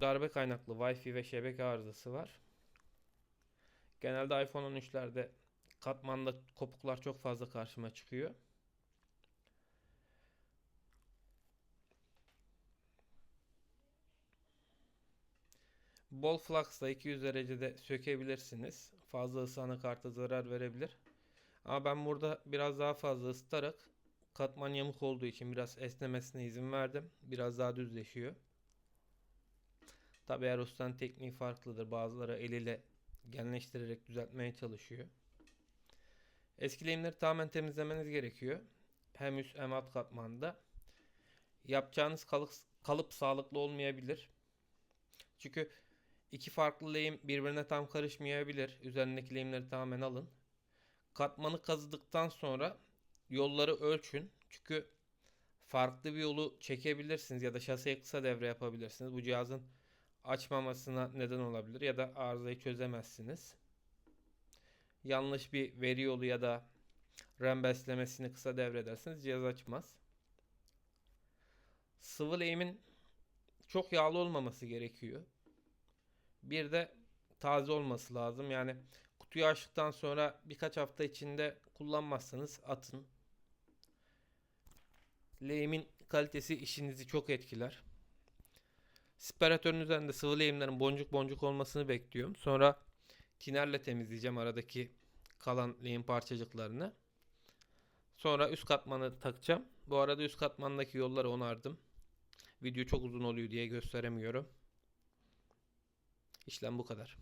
darbe kaynaklı Wi-Fi ve şebeke arızası var. Genelde iPhone 13'lerde katmanda kopuklar çok fazla karşıma çıkıyor. Bol flux'la 200 derecede sökebilirsiniz. Fazla ısı anakarta zarar verebilir. Ama ben burada biraz daha fazla ısıtarak katman yamuk olduğu için biraz esnemesine izin verdim. Biraz daha düzleşiyor. Tabi her ustanın tekniği farklıdır. Bazıları eliyle genleştirerek düzeltmeye çalışıyor. Eski lehimleri tamamen temizlemeniz gerekiyor. Hem üst hem alt katmanda. Yapacağınız kalıp, kalıp sağlıklı olmayabilir. Çünkü iki farklı lehim birbirine tam karışmayabilir. Üzerindeki lehimleri tamamen alın. Katmanı kazıdıktan sonra yolları ölçün. Çünkü farklı bir yolu çekebilirsiniz ya da şaseye kısa devre yapabilirsiniz. Bu cihazın açmamasına neden olabilir ya da arızayı çözemezsiniz. Yanlış bir veri yolu ya da RAM beslemesini kısa devrederseniz cihaz açmaz. Sıvı lehimin çok yağlı olmaması gerekiyor. Bir de taze olması lazım. Yani kutuyu açtıktan sonra birkaç hafta içinde kullanmazsanız atın. Lehimin kalitesi işinizi çok etkiler. Spiratörün üzerinde sıvı lehimlerin boncuk boncuk olmasını bekliyorum. Sonra tinerle temizleyeceğim aradaki kalan lehim parçacıklarını. Sonra üst katmanı takacağım. Bu arada üst katmandaki yolları onardım. Video çok uzun oluyor diye gösteremiyorum. İşlem bu kadar.